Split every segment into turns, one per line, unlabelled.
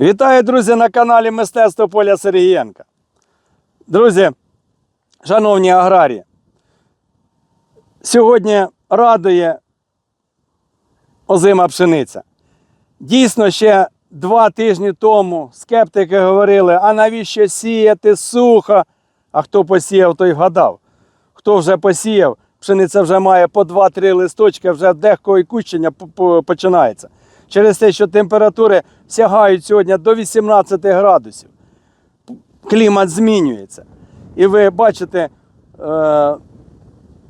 Вітаю, друзі, на каналі Мистецтво Поля Сергієнка. Друзі, шановні аграрії, сьогодні радує озима пшениця. Дійсно, ще два тижні тому скептики говорили, а навіщо сіяти сухо? А хто посіяв, той вгадав. Хто вже посіяв, пшениця вже має по 2-3 листочки, вже дехто і кущення починається. Через те, що температури сягають сьогодні до 18 градусів. Клімат змінюється. І ви бачите, е,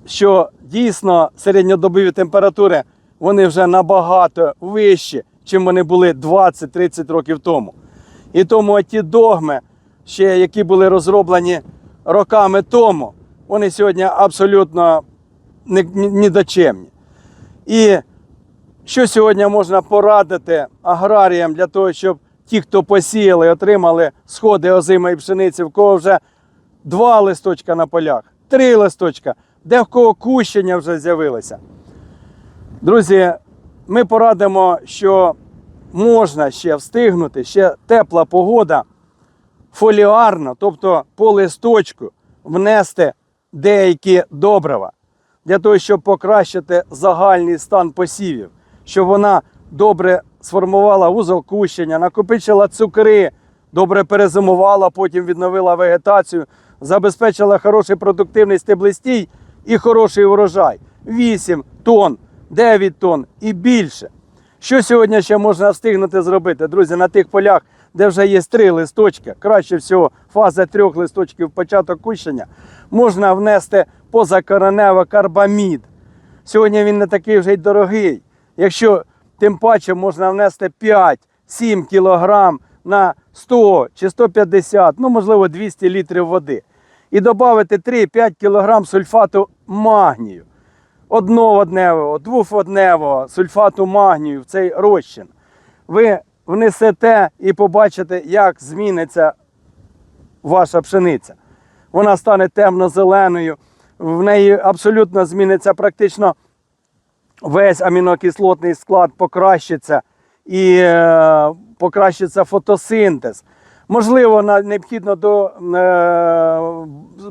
що дійсно середньодобові температури вони вже набагато вищі, чим вони були 20-30 років тому. І тому ті догми, ще які були розроблені роками тому, вони сьогодні абсолютно не- ні- нідочемні. І що сьогодні можна порадити аграріям для того, щоб ті, хто посіяли, отримали сходи озимої пшениці, в кого вже два листочка на полях, три листочка, де в кого кущення вже з'явилося. Друзі, ми порадимо, що можна ще встигнути, ще тепла погода, фоліарно, тобто по листочку, внести деякі добрива для того, щоб покращити загальний стан посівів, щоб вона добре сформувала вузол кущення, накопичила цукри, добре перезимувала, потім відновила вегетацію, забезпечила хороший продуктивний стеблистій і хороший урожай. 8 тонн, 9 тонн і більше. Що сьогодні ще можна встигнути зробити, друзі, на тих полях, де вже є три листочки, краще всього фаза трьох листочків початок кущення, можна внести позакоренево карбамід. Сьогодні він не такий вже й дорогий. Якщо тим паче можна внести 5-7 кілограм на 100 чи 150, ну можливо 200 літрів води. І додати 3-5 кілограм сульфату магнію одноводневого, двоводневого сульфату магнію в цей розчин. Ви внесете і побачите, як зміниться ваша пшениця. Вона стане темно-зеленою, в неї абсолютно зміниться практично весь амінокислотний склад покращиться і е, покращиться фотосинтез. Можливо, необхідно до е,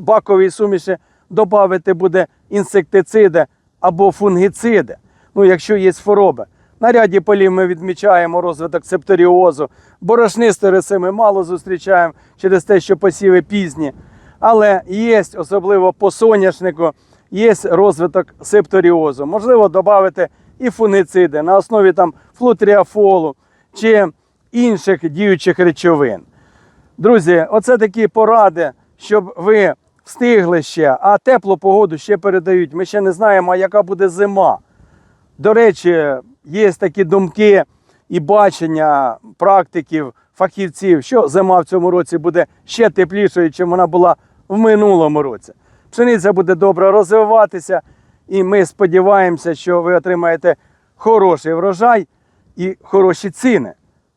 бакової суміші додати буде інсектициди або фунгіциди, ну, якщо є хвороби. На ряді полів ми відмічаємо розвиток септоріозу. Борошнисті риси ми мало зустрічаємо через те, що посіви пізні. Але є, особливо по соняшнику, є розвиток септоріозу. Можливо, додати і фунгициди на основі там флутріафолу чи інших діючих речовин. Друзі, оце такі поради, щоб ви встигли ще, а теплу погоду ще передають. Ми ще не знаємо, яка буде зима. До речі, є такі думки і бачення практиків, фахівців, що зима в цьому році буде ще теплішою, ніж вона була в минулому році. Пшениця буде добре розвиватися, і ми сподіваємося, що ви отримаєте хороший врожай і хороші ціни.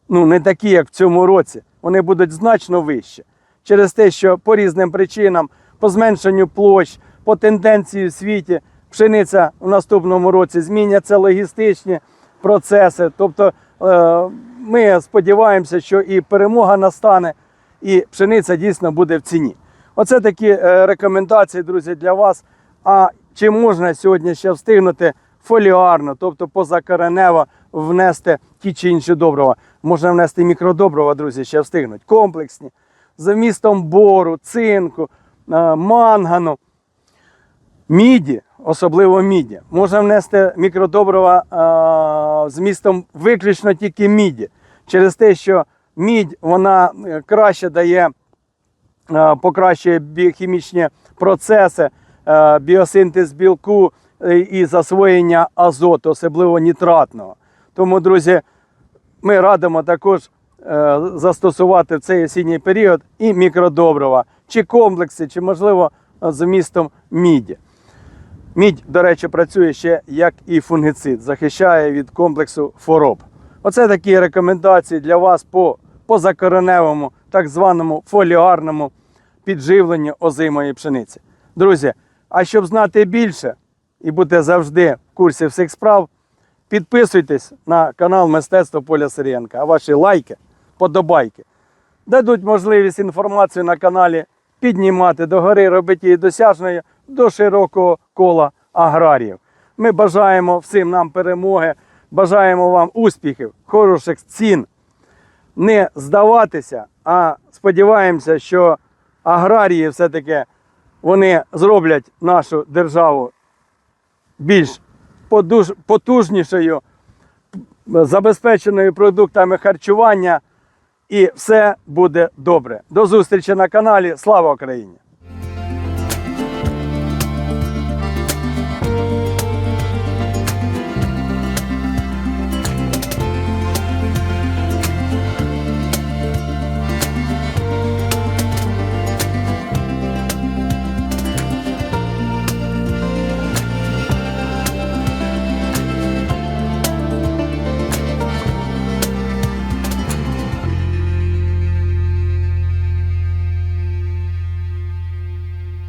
Ну, не такі, як в цьому році. Вони будуть значно вищі. Через те, що по різним причинам, по зменшенню площ, по тенденції в світі, пшениця в наступному році зміняться логістичні процеси. Тобто е, ми сподіваємося, що і перемога настане, і пшениця дійсно буде в ціні. Оце такі е, рекомендації, друзі, для вас. А чи можна сьогодні ще встигнути фоліарно, тобто позакоренево внести ті чи інші добрива? Можна внести мікродобрива, друзі, ще встигнуть. Комплексні, з вмістом бору, цинку, е, мангану, міді, особливо міді. Можна внести мікродобрива е, з містом виключно тільки міді. Через те, що мідь вона краще дає покращує біохімічні процеси, е, біосинтез білку е, і засвоєння азоту, особливо нітратного. Тому, друзі, ми радимо також е, застосувати в цей осінній період і мікродобрива, чи комплекси, чи, можливо, з вмістом міді. Мідь, до речі, працює ще як і фунгицид, захищає від комплексу хвороб. Оце такі рекомендації для вас по позакореневому, так званому фоліарному підживленню озимої пшениці. Друзі, а щоб знати більше і бути завжди в курсі всіх справ, підписуйтесь на канал Мистецтво Поля Сирієнка. А ваші лайки подобайки. Дадуть можливість інформацію на каналі піднімати догори, робити її досяжною до широкого кола аграріїв. Ми бажаємо всім нам перемоги, бажаємо вам успіхів, хороших цін, не здаватися, а сподіваємося, що аграрії все-таки вони зроблять нашу державу більш потужнішою, забезпеченою продуктами харчування, і все буде добре. До зустрічі на каналі. Слава Україні!